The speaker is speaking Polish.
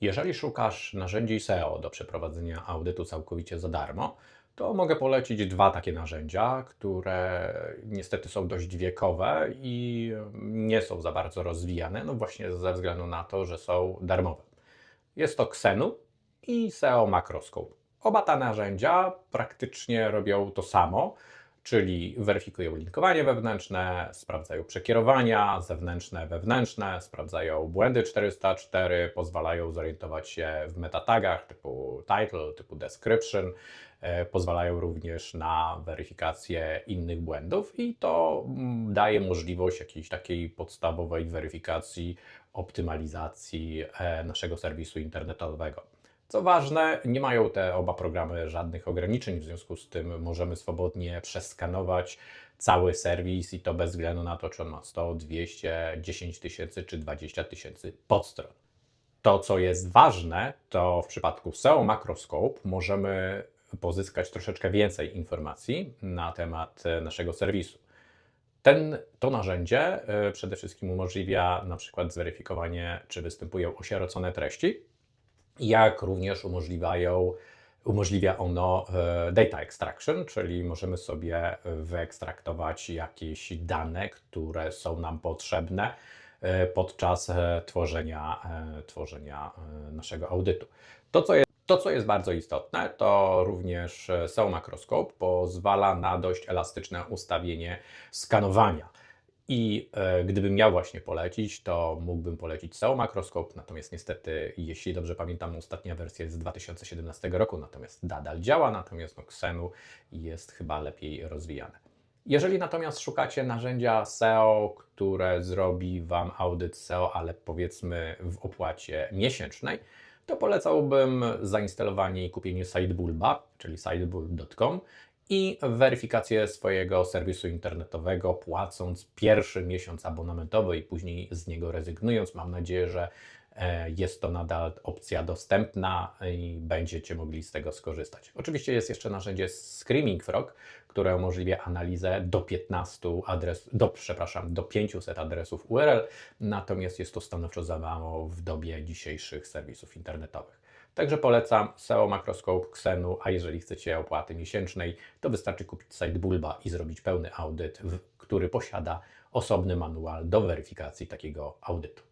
Jeżeli szukasz narzędzi SEO do przeprowadzenia audytu całkowicie za darmo, to mogę polecić dwa takie narzędzia, które niestety są dość wiekowe i nie są za bardzo rozwijane, no właśnie ze względu na to, że są darmowe. Jest to Xenu i SEO Macroscope. Oba te narzędzia praktycznie robią to samo, czyli weryfikują linkowanie wewnętrzne, sprawdzają przekierowania zewnętrzne, wewnętrzne, sprawdzają błędy 404, pozwalają zorientować się w metatagach typu title, typu description, e, pozwalają również na weryfikację innych błędów i to mm, daje możliwość jakiejś takiej podstawowej weryfikacji, optymalizacji e, naszego serwisu internetowego. Co ważne, nie mają te oba programy żadnych ograniczeń, w związku z tym możemy swobodnie przeskanować cały serwis i to bez względu na to, czy on ma 100, 200, 10 tysięcy czy 20 tysięcy podstron. To, co jest ważne, to w przypadku SEO Macroscope możemy pozyskać troszeczkę więcej informacji na temat e, naszego serwisu. Ten, to narzędzie e, przede wszystkim umożliwia na przykład zweryfikowanie, czy występują osierocone treści, jak również umożliwiają, umożliwia ono e, data extraction, czyli możemy sobie wyekstraktować jakieś dane, które są nam potrzebne e, podczas e, tworzenia, tworzenia naszego audytu. To co, jest, to, co jest bardzo istotne, to również SEO Macroscope pozwala na dość elastyczne ustawienie skanowania. I e, gdybym miał właśnie polecić, to mógłbym polecić SEO Macroscope, natomiast niestety, jeśli dobrze pamiętam, ostatnia wersja jest z 2017 roku, natomiast nadal działa, natomiast no, Xenu jest chyba lepiej rozwijane. Jeżeli natomiast szukacie narzędzia SEO, które zrobi Wam audyt SEO, ale powiedzmy w opłacie miesięcznej, to polecałbym zainstalowanie i kupienie Sidebulba, czyli sidebulb.com i weryfikację swojego serwisu internetowego, płacąc pierwszy miesiąc abonamentowy i później z niego rezygnując. Mam nadzieję, że e, jest to nadal opcja dostępna i będziecie mogli z tego skorzystać. Oczywiście jest jeszcze narzędzie Screaming Frog, które umożliwia analizę do 15 adres, do, przepraszam, do 500 adresów URL, natomiast jest to stanowczo za mało w dobie dzisiejszych serwisów internetowych. Także polecam SEO Macroscope, Xenu, a jeżeli chcecie opłaty miesięcznej, to wystarczy kupić site Bulba i zrobić pełny audyt, który posiada osobny manual do weryfikacji takiego audytu.